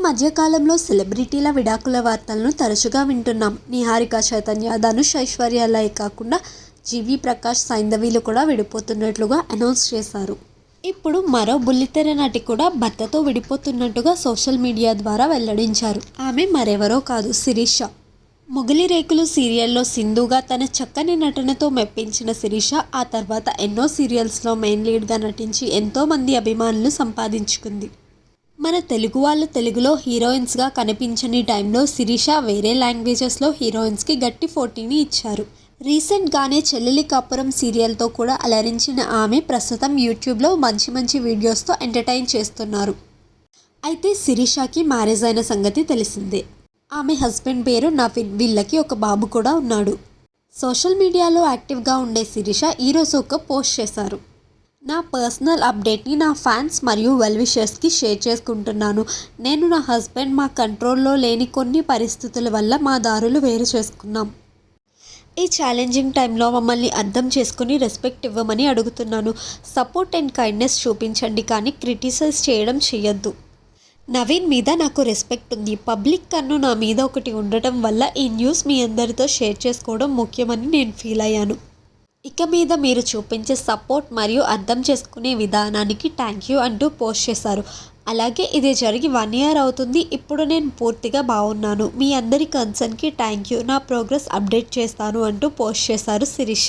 మధ్యకాలంలో సెలబ్రిటీల విడాకుల వార్తలను తరచుగా వింటున్నాం. నిహారిక చైతన్య ధనుష్ ఐశ్వర్యాలే కాకుండా జీవి ప్రకాష్ సైంధవీలు కూడా విడిపోతున్నట్లుగా అనౌన్స్ చేశారు. ఇప్పుడు మరో బుల్లితెర నటి కూడా భర్తతో విడిపోతున్నట్టుగా సోషల్ మీడియా ద్వారా వెల్లడించారు. ఆమె మరెవరో కాదు శిరీష. మొగలి రేకులు సీరియల్లో సింధుగా తన చక్కని నటనతో మెప్పించిన శిరీష ఆ తర్వాత ఎన్నో సీరియల్స్లో మెయిన్ లీడ్గా నటించి ఎంతోమంది అభిమానులు సంపాదించుకుంది. మన తెలుగు వాళ్ళు తెలుగులో హీరోయిన్స్గా కనిపించని టైంలో శిరీష వేరే లాంగ్వేజెస్లో హీరోయిన్స్కి గట్టి పోటీని ఇచ్చారు. రీసెంట్గానే చెల్లెలి కాపురం సీరియల్తో కూడా అలరించిన ఆమె ప్రస్తుతం యూట్యూబ్లో మంచి మంచి వీడియోస్తో ఎంటర్టైన్ చేస్తున్నారు. అయితే శిరీషకి మ్యారేజ్ అయిన సంగతి తెలిసిందే. ఆమె హస్బెండ్ పేరు నవీన్ వీళ్ళకి ఒక బాబు కూడా ఉన్నాడు. సోషల్ మీడియాలో యాక్టివ్గా ఉండే శిరీష ఈరోజు ఒక పోస్ట్ చేశారు. నా పర్సనల్ అప్డేట్ని నా ఫ్యాన్స్ మరియు వెల్విషర్స్కి షేర్ చేసుకుంటున్నాను. నేను నా హస్బెండ్ మా కంట్రోల్లో లేని కొన్ని పరిస్థితుల వల్ల మా దారులు వేరు చేసుకున్నాం. ఈ ఛాలెంజింగ్ టైంలో మమ్మల్ని అర్థం చేసుకుని రెస్పెక్ట్ ఇవ్వమని అడుగుతున్నాను. సపోర్ట్ అండ్ కైండ్నెస్ చూపించండి కానీ క్రిటిసైజ్ చేయడం చేయొద్దు నవీన్ మీద నాకు రెస్పెక్ట్ ఉంది. పబ్లిక్ కన్ను నా మీద ఒకటి ఉండటం వల్ల ఈ న్యూస్ మీ అందరితో షేర్ చేసుకోవడం ముఖ్యమని నేను ఫీల్ అయ్యాను. ఇక మీద మీరు చూపించే సపోర్ట్ మరియు అర్థం చేసుకునే విధానానికి థ్యాంక్ యూ అంటూ పోస్ట్ చేశారు. అలాగే ఇది జరిగి వన్ ఇయర్ అవుతుంది. ఇప్పుడు నేను పూర్తిగా బాగున్నాను. మీ అందరి కన్సర్న్కి థ్యాంక్ యూ. నా ప్రోగ్రెస్ అప్డేట్ చేస్తాను అంటూ పోస్ట్ చేశారు శిరీష.